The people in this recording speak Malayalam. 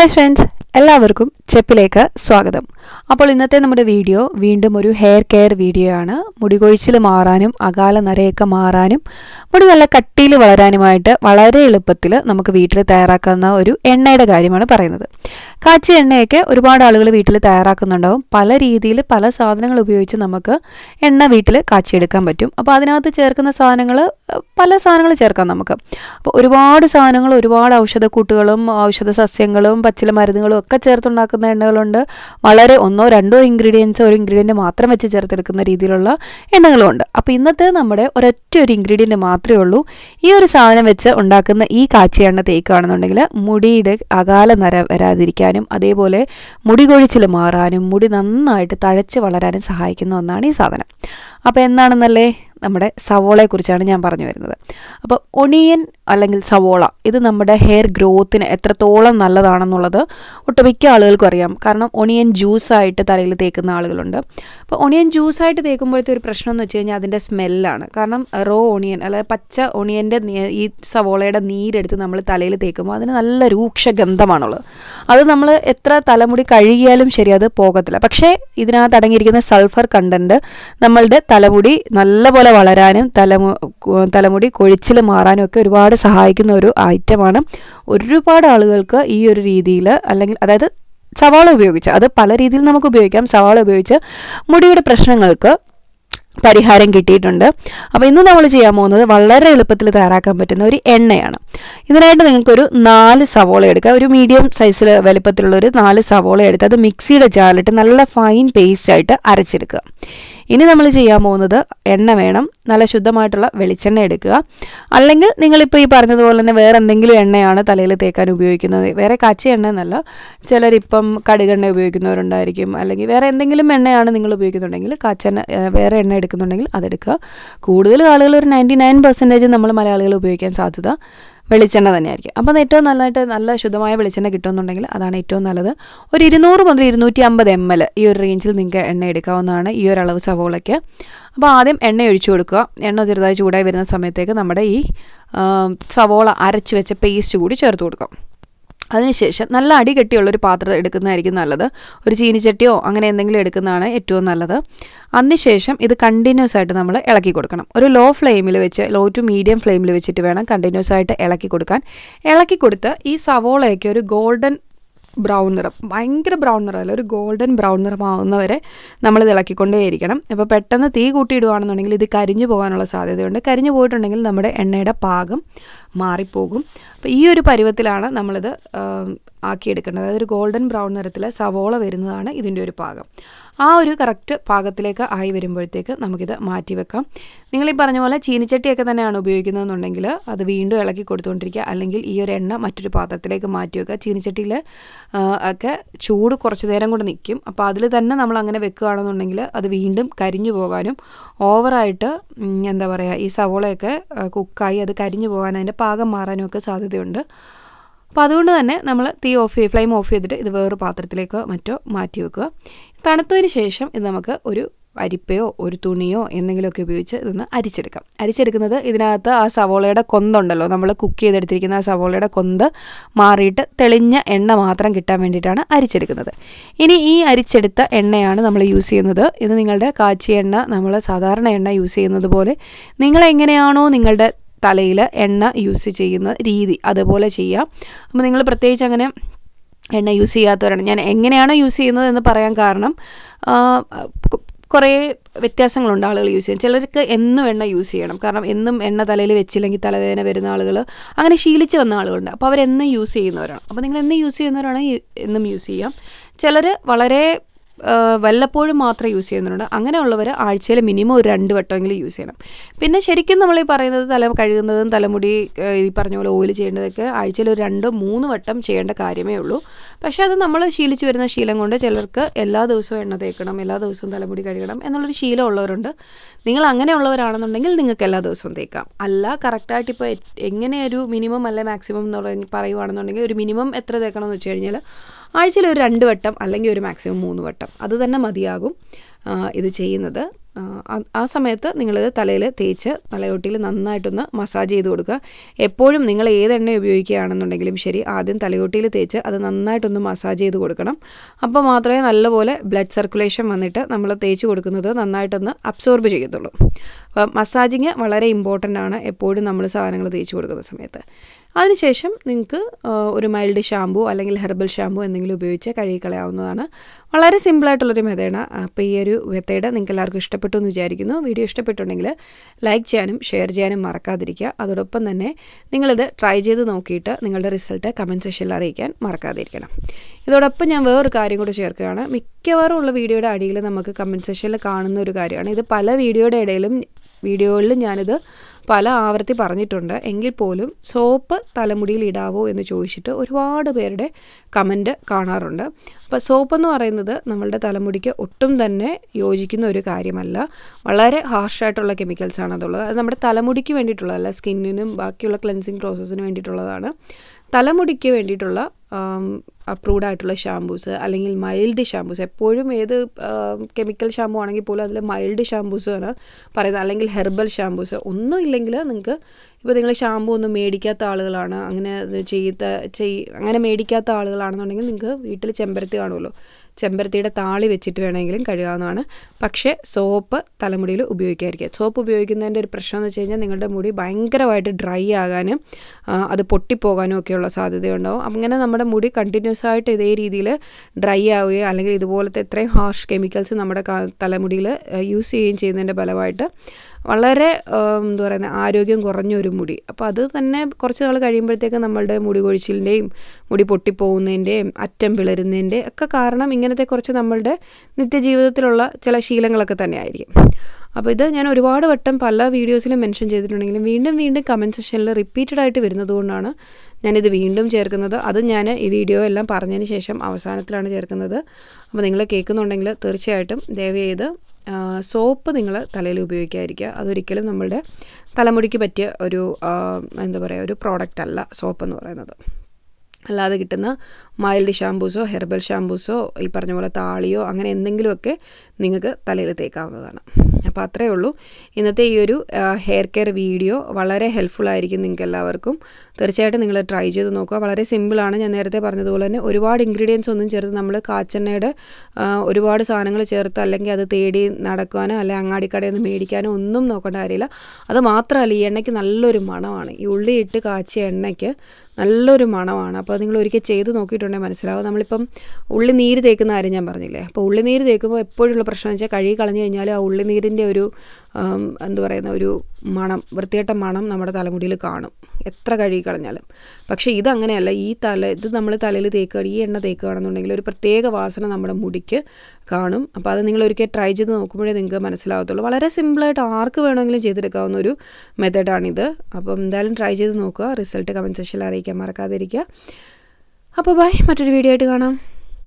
ഹായ് ഫ്രണ്ട്സ് എല്ലാവർക്കും ചെപ്പിലേക്ക് സ്വാഗതം. അപ്പോൾ ഇന്നത്തെ നമ്മുടെ വീഡിയോ വീണ്ടും ഒരു ഹെയർ കെയർ വീഡിയോ ആണ്. മുടി കൊഴിച്ചിൽ മാറാനും അകാല നരയൊക്കെ മാറാനും മുടി നല്ല കട്ടിയിൽ വളരാനുമായിട്ട് വളരെ എളുപ്പത്തിൽ നമുക്ക് വീട്ടിൽ തയ്യാറാക്കുന്ന ഒരു എണ്ണയുടെ കാര്യമാണ് പറയുന്നത്. കാച്ചിയ എണ്ണയൊക്കെ ഒരുപാട് ആളുകൾ വീട്ടിൽ തയ്യാറാക്കുന്നുണ്ടാവും. പല രീതിയിൽ പല സാധനങ്ങൾ ഉപയോഗിച്ച് നമുക്ക് എണ്ണ വീട്ടിൽ കാച്ചിയെടുക്കാൻ പറ്റും. അപ്പോൾ അതിനകത്ത് ചേർക്കുന്ന സാധനങ്ങൾ പല സാധനങ്ങൾ ചേർക്കാം നമുക്ക്. അപ്പോൾ ഒരുപാട് സാധനങ്ങൾ ഒരുപാട് ഔഷധക്കൂട്ടുകളും ഔഷധ സസ്യങ്ങളും പച്ചില മരുന്നുകളും ഒക്കെ ചേർത്തുണ്ടാക്കുന്ന എണ്ണകളുണ്ട്. വളരെ ഒന്നോ രണ്ടോ ഇൻഗ്രീഡിയൻസ് ഒരു ഇൻഗ്രീഡിയന്റ് മാത്രം വെച്ച് ചേർത്തെടുക്കുന്ന രീതിയിലുള്ള എണ്ണകളുമുണ്ട്. അപ്പോൾ ഇന്നത്തെ നമ്മുടെ ഒരൊറ്റ ഒരു ഇൻഗ്രീഡിയന്റ് മാത്രമേ ഉള്ളൂ. ഈ ഒരു സാധനം വെച്ച് ഉണ്ടാക്കുന്ന ഈ കാച്ചിയ എണ്ണ തേക്കുകയാണെന്നുണ്ടെങ്കിൽ മുടിയുടെ അകാല നര വരാതിരിക്കാനും അതേപോലെ മുടി കൊഴിച്ചിൽ മാറാനും മുടി നന്നായിട്ട് തഴച്ച് വളരാനും സഹായിക്കുന്ന ഒന്നാണ് ഈ സാധനം. അപ്പോൾ എന്താണെന്നല്ലേ? നമ്മുടെ സവോളയെക്കുറിച്ചാണ് ഞാൻ പറഞ്ഞു വരുന്നത്. അപ്പോൾ ഒണിയൻ അല്ലെങ്കിൽ സവോള ഇത് നമ്മുടെ ഹെയർ ഗ്രോത്തിന് എത്രത്തോളം നല്ലതാണെന്നുള്ളത് ഒട്ടുമിക്ക ആളുകൾക്കും അറിയാം. കാരണം ഒണിയൻ ജ്യൂസായിട്ട് തലയിൽ തേക്കുന്ന ആളുകളുണ്ട്. അപ്പോൾ ഒണിയൻ ജ്യൂസായിട്ട് തേക്കുമ്പോഴത്തെ ഒരു പ്രശ്നം എന്ന് വെച്ച് കഴിഞ്ഞാൽ അതിന്റെ സ്മെല്ലാണ്. കാരണം റോ ഒണിയൻ അല്ലെ പച്ച ഒണിയന്റെ ഈ സവോളയുടെ നീരെടുത്ത് നമ്മൾ തലയിൽ തേക്കുമ്പോൾ അതിന് നല്ല രൂക്ഷ ഗന്ധമാണുള്ളത്. അത് നമ്മൾ എത്ര തലമുടി കഴുകിയാലും ശരി അത് പോകത്തില്ല. പക്ഷേ ഇതിനകത്ത് അടങ്ങിയിരിക്കുന്ന സൾഫർ കണ്ടന്റ് നമ്മളുടെ തലമുടി നല്ലപോലെ വളരാനും തലമു തലമുടി കൊഴിച്ചിൽ മാറാനും ഒക്കെ ഒരുപാട് സഹായിക്കുന്ന ഒരു ഐറ്റമാണ്. ഒരുപാട് ആളുകൾക്ക് ഈ ഒരു രീതിയിൽ അല്ലെങ്കിൽ അതായത് സവാള ഉപയോഗിച്ച് അത് പല രീതിയിൽ നമുക്ക് ഉപയോഗിക്കാം. സവാള ഉപയോഗിച്ച് മുടിയുടെ പ്രശ്നങ്ങൾക്ക് പരിഹാരം കിട്ടിയിട്ടുണ്ട്. അപ്പോൾ ഇന്ന് നമ്മൾ ചെയ്യാൻ പോകുന്നത് വളരെ എളുപ്പത്തിൽ തയ്യാറാക്കാൻ പറ്റുന്ന ഒരു എണ്ണയാണ്. ഇതിനായിട്ട് നിങ്ങൾക്കൊരു നാല് സവോള എടുക്കുക. ഒരു മീഡിയം സൈസിൽ വലുപ്പത്തിലുള്ള ഒരു നാല് സവോള എടുത്ത് അത് മിക്സിയുടെ ജാലിട്ട് നല്ല ഫൈൻ പേസ്റ്റ് ആയിട്ട് അരച്ചെടുക്കുക. ഇനി നമ്മൾ ചെയ്യാൻ പോകുന്നത് എണ്ണ വേണം. നല്ല ശുദ്ധമായിട്ടുള്ള വെളിച്ചെണ്ണ എടുക്കുക. അല്ലെങ്കിൽ നിങ്ങളിപ്പോൾ ഈ പറഞ്ഞതുപോലെ തന്നെ വേറെ എന്തെങ്കിലും എണ്ണയാണ് തലയിൽ തേക്കാൻ ഉപയോഗിക്കുന്നത്. വേറെ കാച്ചി എണ്ണ എന്നല്ല. ചിലരിപ്പം കടുകെണ്ണ ഉപയോഗിക്കുന്നവരുണ്ടായിരിക്കും. അല്ലെങ്കിൽ വേറെ എന്തെങ്കിലും എണ്ണയാണ് നിങ്ങൾ ഉപയോഗിക്കുന്നുണ്ടെങ്കിൽ കാച്ചെണ്ണ വേറെ എണ്ണ എടുക്കുന്നുണ്ടെങ്കിൽ അതെടുക്കുക കൂടുതൽ ആളുകൾ ഒരു നയന്റി നയൻ പെർസെന്റേജ് നമ്മൾ മലയാളികൾ ഉപയോഗിക്കാൻ സാധ്യത. വെളിച്ചെണ്ണ തന്നെയായിരിക്കും. അപ്പോൾ അത് ഏറ്റവും നല്ലതായിട്ട് നല്ല ശുദ്ധമായ വെളിച്ചെണ്ണ കിട്ടുമെന്നുണ്ടെങ്കിൽ അതാണ് ഏറ്റവും നല്ലത്. ഒരു ഇരുന്നൂറ് മുതൽ ഇരുന്നൂറ്റി അമ്പത് എം എൽ ഈ ഒരു റേഞ്ചിൽ നിങ്ങൾക്ക് എണ്ണ എടുക്കാവുന്നതാണ് ഈ ഒരു അളവ് സവോളയ്ക്ക്. അപ്പോൾ ആദ്യം എണ്ണ ഒഴിച്ചു കൊടുക്കുക. എണ്ണ ചെറുതായി ചൂടായി വരുന്ന സമയത്തേക്ക് നമ്മുടെ ഈ സവോള അരച്ച് വെച്ച പേസ്റ്റ് കൂടി ചേർത്ത് കൊടുക്കാം. അതിനുശേഷം നല്ല അടി കെട്ടിയുള്ള ഒരു പാത്രം എടുക്കുന്നതായിരിക്കും നല്ലത്. ഒരു ചീനിച്ചട്ടിയോ അങ്ങനെ എന്തെങ്കിലും എടുക്കുന്നതാണ് ഏറ്റവും നല്ലത്. അതിനുശേഷം ഇത് കണ്ടിന്യൂസ് ആയിട്ട് നമ്മൾ ഇളക്കി കൊടുക്കണം. ഒരു ലോ ഫ്ലെയിമിൽ വെച്ച് ലോ ടു മീഡിയം ഫ്ലെയിമിൽ വെച്ചിട്ട് വേണം കണ്ടിന്യൂസ് ആയിട്ട് ഇളക്കി കൊടുക്കാൻ. ഇളക്കി കൊടുത്ത് ഈ സവോളയൊക്കെ ഒരു ഗോൾഡൻ ബ്രൗൺ നിറം ഭയങ്കര ബ്രൗൺ നിറമല്ല ഒരു ഗോൾഡൻ ബ്രൗൺ നിറമാവുന്നവരെ തിളക്കിക്കൊണ്ടേ ഇളക്കിക്കൊണ്ടേയിരിക്കണം. അപ്പോൾ പെട്ടെന്ന് തീ കൂട്ടിയിടുകയാണെന്നുണ്ടെങ്കിൽ ഇത് കരിഞ്ഞു പോകാനുള്ള സാധ്യതയുണ്ട്. കരിഞ്ഞു പോയിട്ടുണ്ടെങ്കിൽ നമ്മുടെ എണ്ണയുടെ പാകം മാറിപ്പോകും. അപ്പോൾ ഈ ഒരു പരുവത്തിലാണ് നമ്മളിത് ആക്കിയെടുക്കേണ്ടത്. അതായത് ഒരു ഗോൾഡൻ ബ്രൗൺ നിറത്തിൽ സവോള വരുന്നതാണ് ഇതിന്റെ ഒരു പാകം. ആ ഒരു കറക്റ്റ് പാകത്തിലേക്ക് ആയി വരുമ്പോഴത്തേക്ക് നമുക്കിത് മാറ്റി വെക്കാം. നിങ്ങൾ ഈ പറഞ്ഞ പോലെ ചീനിച്ചട്ടിയൊക്കെ തന്നെയാണ് ഉപയോഗിക്കുന്നതെന്നുണ്ടെങ്കിൽ അത് വീണ്ടും ഇളക്കി കൊടുത്തുകൊണ്ടിരിക്കുക. അല്ലെങ്കിൽ ഈ ഒരു എണ്ണ മറ്റൊരു പാത്രത്തിലേക്ക് മാറ്റി വെക്കുക. ചീനിച്ചട്ടിയിൽ ഒക്കെ ചൂട് കുറച്ച് നേരം കൊണ്ട് നിൽക്കും. അപ്പോൾ അതിൽ തന്നെ നമ്മൾ അങ്ങനെ വെക്കുകയാണെന്നുണ്ടെങ്കിൽ അത് വീണ്ടും കരിഞ്ഞു പോകാനും ഓവറായിട്ട് എന്താ പറയുക ഈ സവോളയൊക്കെ കുക്കായി അത് കരിഞ്ഞു പോകാൻ അതിന്റെ പാകം മാറാനും ഒക്കെ സാധ്യതയുണ്ട്. അപ്പോൾ അതുകൊണ്ട് തന്നെ നമ്മൾ തീ ഓഫ് ചെയ്ത് ഫ്ലെയിം ഓഫ് ചെയ്തിട്ട് ഇത് വേറൊരു പാത്രത്തിലേക്കോ മറ്റോ മാറ്റി വെക്കുക. തണുത്തതിന് ശേഷം ഇത് നമുക്ക് ഒരു അരിപ്പയോ ഒരു തുണിയോ എന്തെങ്കിലുമൊക്കെ ഉപയോഗിച്ച് ഇതൊന്ന് അരിച്ചെടുക്കാം. അരിച്ചെടുക്കുന്നത് ഇതിനകത്ത് ആ സവോളയുടെ കൊന്തുണ്ടല്ലോ. നമ്മൾ കുക്ക് ചെയ്തെടുത്തിരിക്കുന്ന ആ സവോളയുടെ കൊന്ത് മാറിയിട്ട് തെളിഞ്ഞ എണ്ണ മാത്രം കിട്ടാൻ വേണ്ടിയിട്ടാണ് അരിച്ചെടുക്കുന്നത്. ഇനി ഈ അരിച്ചെടുത്ത എണ്ണയാണ് നമ്മൾ യൂസ് ചെയ്യുന്നത്. ഇത് നിങ്ങളുടെ കാച്ചിയ എണ്ണ നമ്മൾ സാധാരണ എണ്ണ യൂസ് ചെയ്യുന്നത് പോലെ നിങ്ങളെങ്ങനെയാണോ നിങ്ങളുടെ തലയിൽ എണ്ണ യൂസ് ചെയ്യുന്ന രീതി അതുപോലെ ചെയ്യാം. അപ്പോൾ നിങ്ങൾ പ്രത്യേകിച്ച് അങ്ങനെ എണ്ണ യൂസ് ചെയ്യാത്തവരാണ്. ഞാൻ എങ്ങനെയാണ് യൂസ് ചെയ്യുന്നത് എന്ന് പറയാൻ കാരണം കുറേ വ്യത്യാസങ്ങളുണ്ട് ആളുകൾ യൂസ് ചെയ്യാൻ. ചിലർക്ക് എന്നും എണ്ണ യൂസ് ചെയ്യണം. കാരണം എന്നും എണ്ണ തലയിൽ വെച്ചില്ലെങ്കിൽ തലവേദന വരുന്ന ആളുകൾ അങ്ങനെ ശീലിച്ച് വന്ന ആളുകളുണ്ട്. അപ്പോൾ അവരെന്നും യൂസ് ചെയ്യുന്നവരാണ്. അപ്പോൾ നിങ്ങൾ എന്നും യൂസ് ചെയ്യുന്നവരാണെങ്കിൽ എന്നും യൂസ് ചെയ്യാം. ചിലർ വളരെ വല്ലപ്പോഴും മാത്രം യൂസ് ചെയ്യുന്നുണ്ട്. അങ്ങനെയുള്ളവർ ആഴ്ചയിൽ മിനിമം ഒരു രണ്ട് വട്ടമെങ്കിലും യൂസ് ചെയ്യണം. പിന്നെ ശരിക്കും നമ്മൾ ഈ പറയുന്നത് തല കഴുകുന്നതും തലമുടി ഈ പറഞ്ഞ പോലെ ഓയിൽ ചെയ്യേണ്ടതൊക്കെ ആഴ്ചയിൽ ഒരു രണ്ടോ മൂന്ന് വട്ടം ചെയ്യേണ്ട കാര്യമേ ഉള്ളൂ. പക്ഷേ അത് നമ്മൾ ശീലിച്ചു വരുന്ന ശീലം കൊണ്ട് ചിലർക്ക് എല്ലാ ദിവസവും എണ്ണ തേക്കണം എല്ലാ ദിവസവും തലമുടി കഴുകണം എന്നുള്ളൊരു ശീലം ഉള്ളവരുണ്ട്. നിങ്ങൾ അങ്ങനെയുള്ളവരാണെന്നുണ്ടെങ്കിൽ നിങ്ങൾക്ക് എല്ലാ ദിവസവും തേക്കാം. അല്ല കറക്റ്റായിട്ട് ഇപ്പോൾ എങ്ങനെ ഒരു മിനിമം അല്ലെ മാക്സിമം എന്ന് പറയുകയാണെന്നുണ്ടെങ്കിൽ ഒരു മിനിമം എത്ര തേക്കണം എന്ന് വെച്ച് കഴിഞ്ഞാൽ ആഴ്ചയിൽ ഒരു രണ്ട് വട്ടം അല്ലെങ്കിൽ ഒരു മാക്സിമം മൂന്ന് വട്ടം. അത് തന്നെ മതിയാകും ഇത് ചെയ്യുന്നത്. ആ, സമയത്ത് നിങ്ങളിത് തലയിൽ തേച്ച് തലയോട്ടിയിൽ നന്നായിട്ടൊന്ന് മസാജ് ചെയ്ത് കൊടുക്കുക. എപ്പോഴും നിങ്ങൾ ഏത് എണ്ണ ഉപയോഗിക്കുകയാണെന്നുണ്ടെങ്കിലും ശരി ആദ്യം തലയോട്ടിയിൽ തേച്ച് അത് നന്നായിട്ടൊന്ന് മസാജ് ചെയ്ത് കൊടുക്കണം. അപ്പോൾ മാത്രമേ നല്ലപോലെ ബ്ലഡ് സർക്കുലേഷൻ വന്നിട്ട് നമ്മൾ തേച്ച് കൊടുക്കുന്നത് നന്നായിട്ടൊന്ന് അബ്സോർബ് ചെയ്യത്തുള്ളൂ. അപ്പം മസാജിങ് വളരെ ഇമ്പോർട്ടന്റ് ആണ് എപ്പോഴും നമ്മൾ സാധനങ്ങൾ തേച്ച് കൊടുക്കുന്ന സമയത്ത്. അതിനുശേഷം നിങ്ങൾക്ക് ഒരു മൈൽഡ് ഷാമ്പു അല്ലെങ്കിൽ ഹെർബൽ ഷാമ്പു എന്തെങ്കിലും ഉപയോഗിച്ച് കഴുകിക്കളയാവുന്നതാണ്. വളരെ സിമ്പിളായിട്ടുള്ളൊരു മെത്തേഡാണ് അപ്പോൾ ഈ ഒരു മെത്തേഡ് നിങ്ങൾക്ക് എല്ലാവർക്കും ഇഷ്ടപ്പെട്ടു എന്ന് വിചാരിക്കുന്നു. വീഡിയോ ഇഷ്ടപ്പെട്ടുണ്ടെങ്കിൽ ലൈക്ക് ചെയ്യാനും ഷെയർ ചെയ്യാനും മറക്കാതിരിക്കുക. അതോടൊപ്പം തന്നെ നിങ്ങളിത് ട്രൈ ചെയ്ത് നോക്കിയിട്ട് നിങ്ങളുടെ റിസൾട്ട് കമന്റ് സെക്ഷനിൽ അറിയിക്കാൻ മറക്കാതിരിക്കണം. ഇതോടൊപ്പം ഞാൻ വേറൊരു കാര്യം കൂടി ചേർക്കുകയാണ്. മിക്കവാറും ഉള്ള വീഡിയോയുടെ അടിയിൽ നമുക്ക് കമന്റ് സെക്ഷനിൽ കാണുന്ന ഒരു കാര്യമാണ്. ഇത് പല വീഡിയോയുടെ ഇടയിലും വീഡിയോകളിൽ ഞാനിത് പല ആവർത്തി പറഞ്ഞിട്ടുണ്ട്. എങ്കിൽ പോലും സോപ്പ് തലമുടിയിൽ ഇടാവോ എന്ന് ചോദിച്ചിട്ട് ഒരുപാട് പേരുടെ കമന്റ് കാണാറുണ്ട്. അപ്പോൾ സോപ്പ് എന്ന് പറയുന്നത് നമ്മളുടെ തലമുടിക്ക് ഒട്ടും തന്നെ യോജിക്കുന്ന ഒരു കാര്യമല്ല. വളരെ ഹാർഷായിട്ടുള്ള ആണ് അതുള്ളത്. അത് നമ്മുടെ തലമുടിക്ക് വേണ്ടിയിട്ടുള്ളതല്ല സ്കിന്നിനും ബാക്കിയുള്ള ക്ലെൻസിങ് പ്രോസസ്സിന് വേണ്ടിയിട്ടുള്ളതാണ്. തലമുടിക്ക് വേണ്ടിയിട്ടുള്ള അപ്രൂവ്ഡ് ആയിട്ടുള്ള ഷാമ്പൂസ് അല്ലെങ്കിൽ മൈൽഡ് ഷാമ്പൂസ് എപ്പോഴും ഏത് കെമിക്കൽ ഷാമ്പു ആണെങ്കിൽ പോലും അതിൽ മൈൽഡ് ഷാമ്പൂസ് ആണ് പറയുന്നത്. അല്ലെങ്കിൽ ഹെർബൽ ഷാമ്പൂസ് ഒന്നും ഇല്ലെങ്കിൽ നിങ്ങൾക്ക് ഇപ്പോൾ നിങ്ങൾ ഷാമ്പു ഒന്നും മേടിക്കാത്ത ആളുകളാണ്. അങ്ങനെ ചെയ്ത ചെയ് അങ്ങനെ മേടിക്കാത്ത ആളുകളാണെന്നുണ്ടെങ്കിൽ നിങ്ങൾക്ക് വീട്ടിൽ ചെമ്പരത്തി കാണുമല്ലോ. ചെമ്പരത്തിയുടെ താളി വെച്ചിട്ട് വേണമെങ്കിലും കഴുകാവുന്നതാണ്. പക്ഷേ സോപ്പ് തലമുടിയിൽ ഉപയോഗിക്കാതിരിക്കുക. സോപ്പ് ഉപയോഗിക്കുന്നതിന്റെ ഒരു പ്രശ്നം എന്ന് വെച്ച് കഴിഞ്ഞാൽ നിങ്ങളുടെ മുടി ഭയങ്കരമായിട്ട് ഡ്രൈ ആകാനും അത് പൊട്ടിപ്പോകാനും ഒക്കെയുള്ള സാധ്യതയുണ്ടാവും. അങ്ങനെ നമ്മുടെ മുടി കണ്ടിന്യൂസ് ആയിട്ട് ഇതേ രീതിയിൽ ഡ്രൈ ആവുകയോ അല്ലെങ്കിൽ ഇതുപോലത്തെ ഇത്രയും ഹാർഷ് കെമിക്കൽസ് നമ്മുടെ തലമുടിയിൽ യൂസ് ചെയ്യുകയും ചെയ്യുന്നതിന്റെ ഫലമായിട്ട് വളരെ എന്താ പറയുന്നത് ആരോഗ്യം കുറഞ്ഞ ഒരു മുടി. അപ്പോൾ അത് തന്നെ കുറച്ച് നാൾ കഴിയുമ്പോഴത്തേക്ക് നമ്മളുടെ മുടി കൊഴിച്ചിലിന്റെയും മുടി പൊട്ടിപ്പോകുന്നതിന്റെയും അറ്റം പിളരുന്നതിന്റെ ഒക്കെ കാരണം ഇങ്ങനത്തെ കുറച്ച് നമ്മളുടെ നിത്യജീവിതത്തിലുള്ള ചില ശീലങ്ങളൊക്കെ തന്നെ ആയിരിക്കും അപ്പോൾ ഇത് ഞാൻ ഒരുപാട് വട്ടം പല വീഡിയോസിലും മെൻഷൻ ചെയ്തിട്ടുണ്ടെങ്കിലും വീണ്ടും വീണ്ടും കമന്റ് സെക്ഷനിൽ റിപ്പീറ്റഡ് ആയിട്ട് വരുന്നതുകൊണ്ടാണ് ഞാനിത് വീണ്ടും ചേർക്കുന്നത്. അത് ഞാൻ ഈ വീഡിയോ എല്ലാം പറഞ്ഞതിന് ശേഷം അവസാനത്തിലാണ് ചേർക്കുന്നത്. അപ്പോൾ നിങ്ങൾ കേൾക്കുന്നുണ്ടെങ്കിൽ തീർച്ചയായിട്ടും ദയവ് ചെയ്ത് സോപ്പ് നിങ്ങൾ തലയിൽ ഉപയോഗിക്കാതിരിക്കുക. അതൊരിക്കലും നമ്മളുടെ തലമുടിക്ക് പറ്റിയ ഒരു എന്താ പറയുക ഒരു പ്രോഡക്റ്റ് അല്ല സോപ്പ് എന്ന് പറയുന്നത്. അല്ലാതെ കിട്ടുന്ന മൈൽഡ് ഷാമ്പൂസോ ഹെർബൽ ഷാമ്പൂസോ ഈ പറഞ്ഞ പോലെ താളിയോ അങ്ങനെ എന്തെങ്കിലുമൊക്കെ നിങ്ങൾക്ക് തലയിൽ തേക്കാവുന്നതാണ്. അപ്പോൾ അത്രയേ ഉള്ളൂ. ഇന്നത്തെ ഈ ഒരു ഹെയർ കെയർ വീഡിയോ വളരെ ഹെൽപ്ഫുൾ ആയിരിക്കും നിങ്ങൾക്ക് എല്ലാവർക്കും. തീർച്ചയായിട്ടും നിങ്ങൾ ട്രൈ ചെയ്ത് നോക്കുക. വളരെ സിമ്പിളാണ് ഞാൻ നേരത്തെ പറഞ്ഞതുപോലെ തന്നെ ഒരുപാട് ഇൻഗ്രീഡിയൻസ് ഒന്നും ചേർത്ത് നമ്മൾ കാച്ചെണ്ണയുടെ ഒരുപാട് സാധനങ്ങൾ ചേർത്ത് അല്ലെങ്കിൽ അത് തേടി നടക്കാനോ അല്ലെങ്കിൽ അങ്ങാടിക്കടയിൽ നിന്ന് മേടിക്കാനോ ഒന്നും നോക്കേണ്ട കാര്യമില്ല. അത് മാത്രമല്ല ഈ എണ്ണയ്ക്ക് നല്ലൊരു മണമാണ്. ഈ ഉള്ളി ഇട്ട് കാച്ചിയ എണ്ണയ്ക്ക് നല്ലൊരു മണമാണ്. അപ്പോൾ നിങ്ങൾ ഒരിക്കൽ ചെയ്ത് നോക്കിയിട്ടുണ്ടെങ്കിൽ മനസ്സിലാവും. നമ്മളിപ്പം ഉള്ളി നീര് തേക്കുന്ന കാര്യം ഞാൻ പറഞ്ഞില്ലേ? അപ്പോൾ ഉള്ളി നീര് തേക്കുമ്പോൾ എപ്പോഴുള്ള പ്രശ്നം വെച്ചാൽ കഴുകി കളഞ്ഞു കഴിഞ്ഞാൽ ആ ഉള്ളി നീരിന്റെ ഒരു എന്താ പറയുന്ന ഒരു മണം വൃത്തികെട്ട മണം നമ്മുടെ തലമുടിയിൽ കാണും. എത്ര കഴുകി കളഞ്ഞാലും. പക്ഷേ ഇതങ്ങനെയല്ല. ഈ തല ഇത് നമ്മൾ തലയിൽ തേക്കുക ഈ എണ്ണ തേക്കുകയാണെന്നുണ്ടെങ്കിൽ ഒരു പ്രത്യേക വാസന നമ്മുടെ മുടിക്ക് കാണും. അപ്പോൾ അത് നിങ്ങൾ ഒരിക്കൽ ട്രൈ ചെയ്ത് നോക്കുമ്പോഴേ നിങ്ങൾക്ക് മനസ്സിലാവത്തുള്ളൂ. വളരെ സിമ്പിളായിട്ട് ആർക്ക് വേണമെങ്കിലും ചെയ്തെടുക്കാവുന്ന ഒരു മെത്തേഡാണിത് അപ്പം എന്തായാലും ട്രൈ ചെയ്ത് നോക്കുക. റിസൾട്ട് കമന്റ് സെക്ഷനിൽ അറിയിക്കാൻ മറക്കാതിരിക്കുക. അപ്പോൾ ബൈ മറ്റൊരു വീഡിയോ ആയിട്ട് കാണാം.